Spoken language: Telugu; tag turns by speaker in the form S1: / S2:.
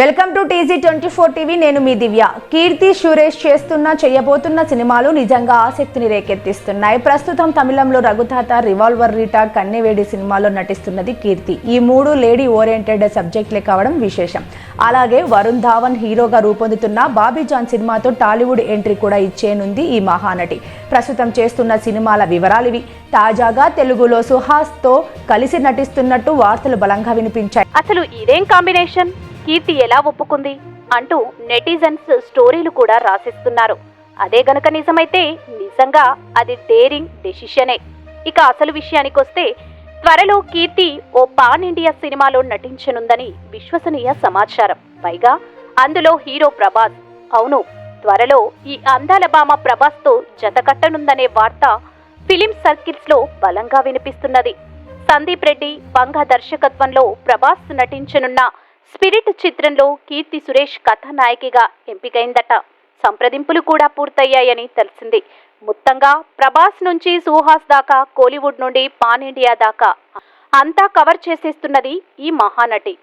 S1: Welcome to TG twenty four TV. నేను మీ దివ్య. కీర్తి సురేష్ చేస్తున్న చేయబోతున్న సినిమాలు నిజంగా ఆసక్తిని రేకెత్తిస్తున్నాయి. ప్రస్తుతం తమిళంలో రఘుతాత రివాల్వర్ రీటా కన్నెవేడి సినిమాలో నటిస్తున్నది కీర్తి. ఈ మూడు లేడీ ఓరియంటెడ్ సబ్జెక్టులే కావడం విశేషం. అలాగే వరుణ్ ధావన్ హీరోగా రూపొందుతున్న బాబీ జాన్ సినిమాతో టాలీవుడ్ ఎంట్రీ కూడా ఇచ్చేనుంది ఈ మహానటి. ప్రస్తుతం చేస్తున్న సినిమాల వివరాలు ఇవి. తాజాగా తెలుగులో సుహాస్తో కలిసి నటిస్తున్నట్టు వార్తలు బలంగా వినిపించాయి.
S2: అసలు ఇదేం కాంబినేషన్? కీర్తి ఎలా ఒప్పుకుంది అంటూ నెటిజన్స్ స్టోరీలు కూడా రాసిస్తున్నారు. అదే గనక నిజమైతే నిజంగా అది డేరింగ్ డెసిషనే. ఇక అసలు విషయానికొస్తే త్వరలో కీర్తి ఓ పాన్ ఇండియా సినిమాలో నటించనుందని విశ్వసనీయ సమాచారం. పైగా అందులో హీరో ప్రభాస్. అవును త్వరలో ఈ అందాల బామ ప్రభాస్తో జతకట్టనుందనే వార్త ఫిలిం సర్కిల్స్లో బలంగా వినిపిస్తున్నది. సందీప్ రెడ్డి వంగ దర్శకత్వంలో ప్రభాస్ నటించనున్న స్పిరిట్ చిత్రంలో కీర్తి సురేష్ కథానాయకిగా ఎంపికైందట. సంప్రదింపులు కూడా పూర్తయ్యాయని తెలిసింది. మొత్తంగా ప్రభాస్ నుంచి సుహాస్ దాకా కోలీవుడ్ నుండి పాన్ ఇండియా దాకా అంతా కవర్ చేసేస్తున్నది ఈ మహానటి.